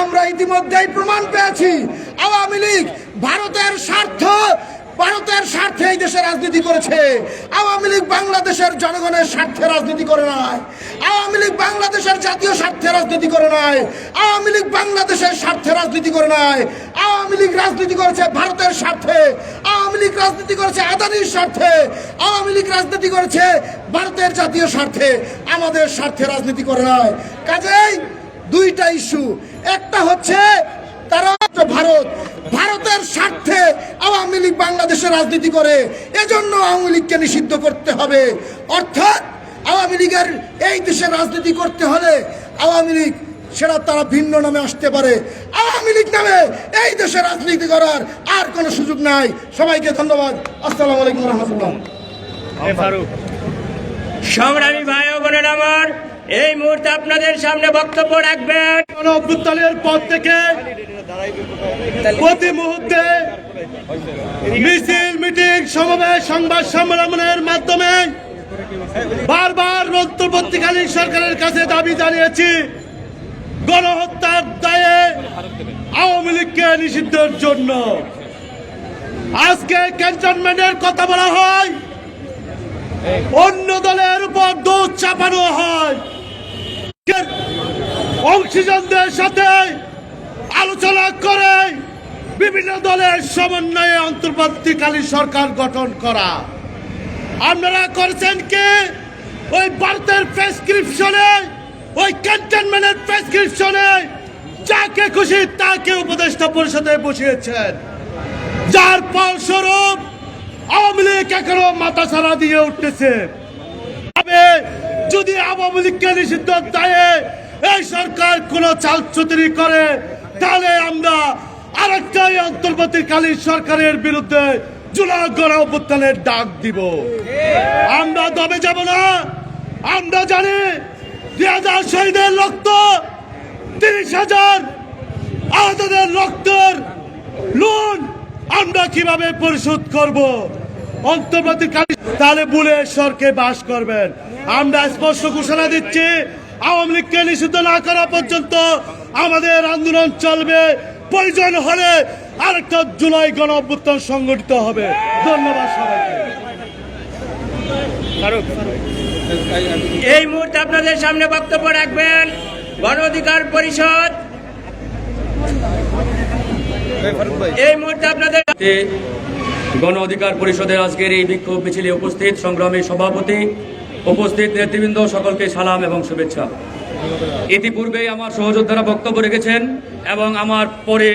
আমরা ইতিমধ্যেই প্রমাণ পেয়েছি, আওয়ামী লীগ ভারতের স্বার্থ, ভারতের স্বার্থে এই দেশে রাজনীতি করেছে। আওয়ামী লীগ বাংলাদেশের জনগণের স্বার্থে রাজনীতি করে নাই। আওয়ামী লীগ বাংলাদেশের জাতীয় স্বার্থে রাজনীতি করে নাই। আওয়ামী লীগ বাংলাদেশের স্বার্থে রাজনীতি করে নাই। আওয়ামী লীগ রাজনীতি করেছে ভারতের স্বার্থে। আওয়ামী লীগ রাজনীতি করেছে আদানির স্বার্থে। আওয়ামী লীগ রাজনীতি করেছে ভারতের জাতীয় স্বার্থে। আমাদের স্বার্থে রাজনীতি করে নাই। কাজেই দুইটা ইস্যু। একটা হচ্ছে তারা ভারত। ভারতের স্বার্থে আওয়ামী লীগ বাংলাদেশে রাজনীতি করে, এজন্য আওয়ামী লীগকে নিষিদ্ধ করতে হবে। অর্থাৎ আওয়ামী লীগের এই দেশে রাজনীতি করতে হলে আওয়ামী লীগ, সেটা তারা ভিন্ন নামে আসতে পারে। আওয়ামী লীগ নামে এই দেশে রাজনীতি করার আর কোনো সুযোগ নাই। সবাইকে ধন্যবাদ। আসসালামু আলাইকুম রহমতুল্লাহ। সংগ্রামী ভাই বোনেরা আমার এই মুহূর্তে আপনাদের সামনে বক্তব্য রাখবেন। অভ্যুত্থানের পর থেকে প্রতি মুহূর্তে মিছিল, মিটিং সমাবেশ সংবাদ সম্মেলনের মাধ্যমে বারবার অন্তর্বর্তীকালীন সরকারের কাছে দাবি জানিয়েছি, গণহত্যার দায়ে আওয়ামী লীগকে নিষিদ্ধের জন্য। আজকে ক্যান্টনমেন্টের কথা বলা হয়, অন্য দলের উপর দোষ চাপানো হয়। অংশীজনদের সাথে আলোচনা করে বিভিন্ন দলের সমন্বয়ে অন্তর্বর্তীকালীন সরকার গঠন করা। আপনারা করেছেন কি? ওই ভারতের প্রেসক্রিপশনে ওই ক্যান্টনমেন্টের প্রেসক্রিপশনে যাকে খুশি তাকে উপদেষ্টা পরিষদে বসিয়েছেন। যার ফলস্বরূপ আওয়ামী লীগ এখনও মাথা ছাড়া দিয়ে উঠতেছে। তবে যদি আওয়ামী লীগকে নিষিদ্ধ দায়ে এই সরকার কোন চালচুতরি করে, তাহলে আমরা আরেকটাই অন্তর্বর্তীকালীন সরকারের বিরুদ্ধে জুলাই গণ অভ্যুত্থানের ডাক দিব। আমরা দমে যাব না। আমরা জানি দুই হাজার শহীদের রক্ত, তিরিশ হাজার আহতদের রক্তর লোন আমরা কীভাবে পরিশোধ করব? অন্তর্বর্তীকালীন তাহলে বুলে সরকে বাস করবেন। আমরা স্পষ্ট ঘোষণা দিচ্ছি আওয়ামী লীগকে নিষিদ্ধ না করা পর্যন্ত আমাদের আন্দোলন চলবে। প্রয়োজন হলে আরেকটা জুলাই গণ অভ্যুত্থান সংগঠিত হবে। ধন্যবাদ সবাইকে। এই মুহূর্তে আপনাদের সামনে বক্তব্য রাখবেন গণ অধিকার পরিষদ। এই মুহূর্তে আপনাদের গণ অধিকার পরিষদের আজকের এই বিক্ষোভ মিছিলে উপস্থিত সংগ্রামী সভাপতি, উপস্থিত নেতৃবৃন্দ সকলকে সালাম এবং শুভেচ্ছা। ইতিপূর্বেই আমার সহযোদ্ধারা বক্তব্য রেখেছেন এবং আমার পরে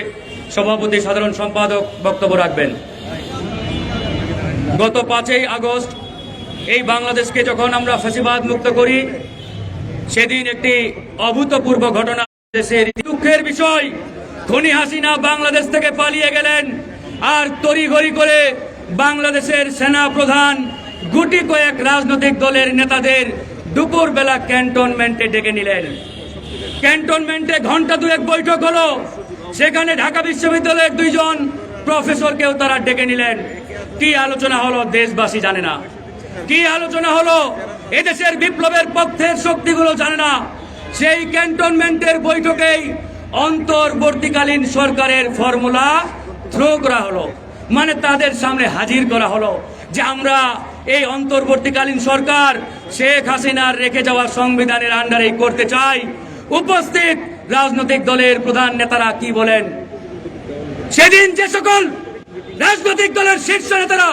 সভাপতি, সাধারণ সম্পাদক বক্তব্য রাখবেন। গত পাঁচই আগস্ট এই বাংলাদেশকে যখন আমরা ফাঁসিবাদ মুক্ত করি, সেদিন একটি অভূতপূর্ব ঘটনা দেশের দুঃখের বিষয়। খনি হাসিনা বাংলাদেশ থেকে পালিয়ে গেলেন। আর তড়িঘড়ি করে বাংলাদেশের সেনা প্রধান গুটি কয়েক রাজনৈতিক দলের নেতাদের দুপুরবেলা ক্যান্টনমেন্টে ডেকে নিলেন। ক্যান্টনমেন্টে ঘণ্টা দুয়েক বৈঠক হলো। সেখানে ঢাকা বিশ্ববিদ্যালয়ের দুইজন প্রফেসরকেও তারা ডেকে নিলেন। কি আলোচনা হলো দেশবাসী জানে না। কি আলোচনা হলো এদেশের বিপ্লবের পক্ষের শক্তিগুলো জানে না। সেই ক্যান্টনমেন্টের বৈঠকেই অন্তর্বর্তীকালীন সরকারের ফর্মুলা থ্রো করা হলো। মানে তাদের সামনে হাজির করা হলো যে আমরা এই অন্তর্বর্তীকালীন সরকার শেখ হাসিনার রেখে যাওয়া সংবিধানের আন্ডারে করতে চাই। উপস্থিত রাজনৈতিক দলের প্রধান নেতারা কি বলেন? সেদিন যে সকল রাজনৈতিক দলের শীর্ষ নেতারা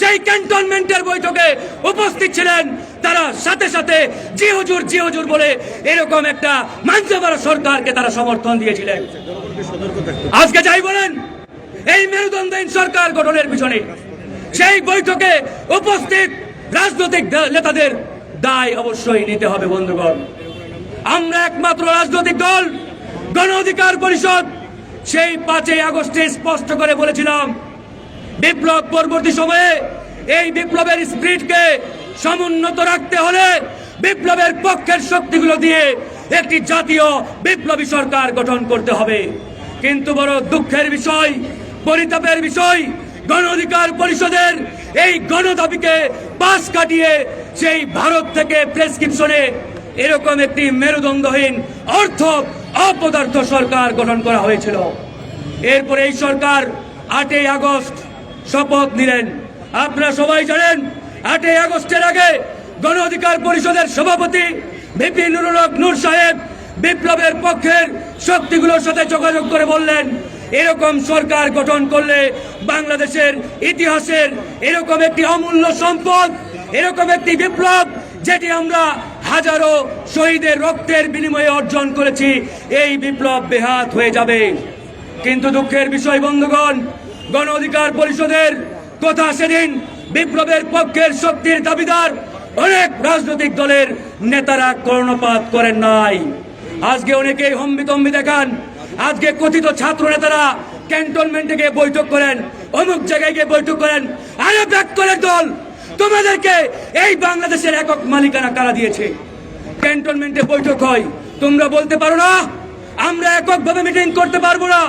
সেই ক্যান্টনমেন্টের বৈঠকে উপস্থিত ছিলেন, তারা সাথে সাথে জি হুজুর জি হুজুর বলে এরকম একটা মাঞ্জবারা সরকারকে তারা সমর্থন দিয়েছিলেন। আজকে যাই বলেন এই মেরুদণ্ডহীন সরকার গঠনের পিছনে সেই বৈঠকে উপস্থিত রাজনৈতিক নেতাদের দায় অবশ্যই নিতে হবে, বন্ধুগণ। আমরা একমাত্র রাজনৈতিক দল, গণ অধিকার পরিষদ। সেই পাঁচই আগস্টে স্পষ্ট করে বলেছিলাম, বিপ্লব পরবর্তী সময়ে এই বিপ্লবের স্পিরিটকে সমুন্নত রাখতে হলে বিপ্লবের পক্ষের শক্তিগুলো দিয়ে একটি জাতীয় বিপ্লবী সরকার গঠন করতে হবে। কিন্তু বড় দুঃখের বিষয় পরিতাপের বিষয় গণ অধিকার পরিষদের এই গণদাবিকে পাশ কাটিয়ে সেই ভারত থেকে প্রেসক্রিপশনে এরকম একটি মেরুদণ্ডহীন অর্থ অপদার্থ সরকার গঠন করা হয়েছিল। এরপরে এই সরকার আটই আগস্ট শপথ নিলেন। আপনারা সবাই জানেন, আটই আগস্টের আগে গণ অধিকার পরিষদের সভাপতি বিপি নুরুল নূর সাহেব বিপ্লবের পক্ষের শক্তিগুলোর সাথে যোগাযোগ করে বললেন এরকম সরকার গঠন করলে বাংলাদেশের ইতিহাসের এরকম একটি অমূল্য সম্পদ, এরকম একটি বিপ্লব যেটি আমরা হাজারো শহীদের রক্তের বিনিময়ে অর্জন করেছি, এই বিপ্লব বেহাত হয়ে যাবে। কিন্তু দুঃখের বিষয়, বন্ধুগণ, গণ অধিকার পরিষদের কথা সেদিন বিপ্লবের পক্ষের শক্তির দাবিদার অনেক রাজনৈতিক দলের নেতারা কর্ণপাত করেন নাই। আজকে অনেকেই হম্বিতম্বি দেখান আজকে কথিত ছাত্র নেতারা ক্যান্টনমেন্টে গিয়ে বৈঠক করেন, অমুক জায়গায় গিয়ে বৈঠক করেন, আরে ব্যাক করে দল! তোমাদেরকে এই বাংলাদেশের একক মালিকানা কারা দিয়েছে? ক্যান্টনমেন্টে বৈঠক হয়, তোমরা বলতে পারো না? আমরা এককভাবে মিটিং করতে পারব না।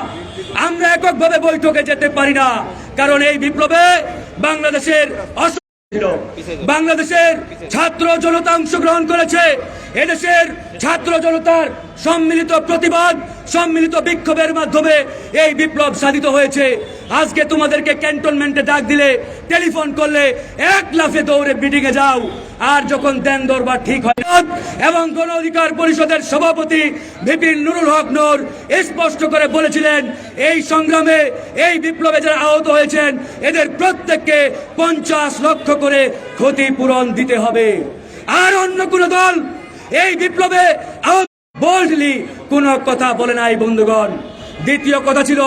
আমরা এককভাবে বৈঠকে যেতে পারি না। কারণ এই বিপ্লবে বাংলাদেশের। বাংলাদেশের ছাত্র জনতা অংশগ্রহণ করেছে। এদেশের ছাত্র জনতার সম্মিলিত প্রতিবাদ, সম্মিলিত বিক্ষোভের মাধ্যমে এই বিপ্লব সাধিত হয়েছে। আজকে তোমাদেরকে ক্যান্টনমেন্টে ডাক দিলে, টেলিফোন করলে, এক লাফে দৌড়ে মিটিং এ যাও। আর যখন দেন দরবার ঠিক হয় এবং গণ অধিকার পরিষদের সভাপতি বিপিন নুরুল হক নূর স্পষ্ট করে বলেছিলেন, এই সংগ্রামে এই বিপ্লবে যারা আহত হয়েছেন, এদের প্রত্যেককে পঞ্চাশ লক্ষ করে ক্ষতিপূরণ দিতে হবে। আর অন্য কোন দল এই বিপ্লবে আহত বোল্ডলি কোনো কথা বলে নাই বন্ধুগণ। দ্বিতীয় কথা ছিল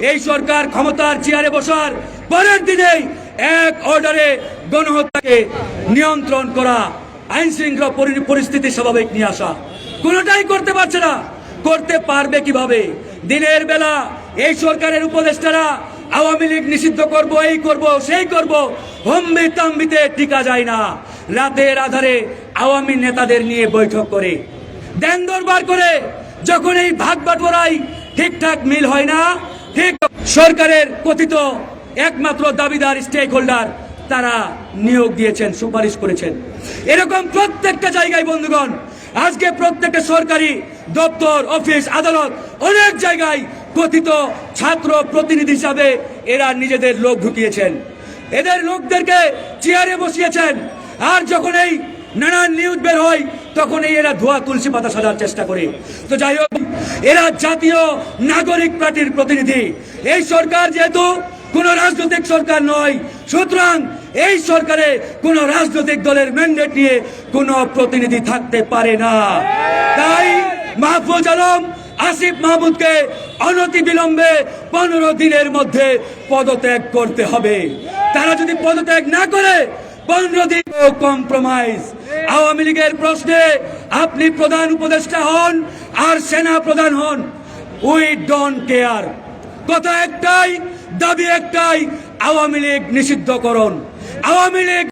এই সরকার ক্ষমতার চেয়ারে বসার পরের দিনেই এক অর্ডারে গণহত্যাকে নিয়ন্ত্রণ করা আইন শৃঙ্খলা পরি- পরিস্থিতি স্বাভাবিক নিয়ে আসা। কোনোটাই করতে পারছে না। করতে পারবে কীভাবে? দিনের বেলা এই সরকারের উপদেষ্টারা আওয়ামী লীগ নিষিদ্ধ করব, এই করব, সেই করব, হম্বি তাম্বিতে টিকা যায় না। রাতের আধারে আওয়ামী নেতাদের নিয়ে বৈঠক করে। দেন দরবার করে যখন এই ভাগ বাটোয়ারাই ঠিকঠাক মিল হয় না ঠিক সরকারের কথিত একমাত্র দাবিদার স্টেক হোল্ডার তারা নিয়োগ দিয়েছেন, সুপারিশ করেছেন। এরকম প্রত্যেকটা জায়গায়, বন্ধুগণ, আজকে প্রত্যেকটা সরকারি দপ্তর, অফিস, আদালত, অনেক জায়গায় কথিত ছাত্র প্রতিনিধি হিসাবে এরা নিজেদের লোক ঢুকিয়েছেন। এদের লোকদেরকে চেয়ারে বসিয়েছেন। আর যখন এই নানান নিউজ বের হয় তখন এই এরা ধোয়া তুলসী পাতা সাজার চেষ্টা করে। তো যাই হোক এরা জাতীয় নাগরিক পার্টির প্রতিনিধি। এই সরকার যেহেতু কোন রাজনৈতিক সরকার নয়, সুতরাং এই সরকারে কোন রাজনৈতিক দলের ম্যান্ডেট নিয়ে কোন প্রতিনিধি থাকতে পারে না। তাই মাহফুজ আলম, আসিফ মাহমুদকে অনতি বিলম্বে পনেরো দিনের মধ্যে পদত্যাগ করতে হবে। তারা যদি পদত্যাগ না করে, পনেরো দিন কম্প্রোমাইজ আওয়ামী লীগের প্রশ্নে আপনি প্রধান উপদেষ্টা হন আর সেনা প্রধান হন। উই ডোন্ট কেয়ার কথা একটাই, দাবি একটাই, আওয়ামী লীগ নিষিদ্ধকরণ। আওয়ামী লীগ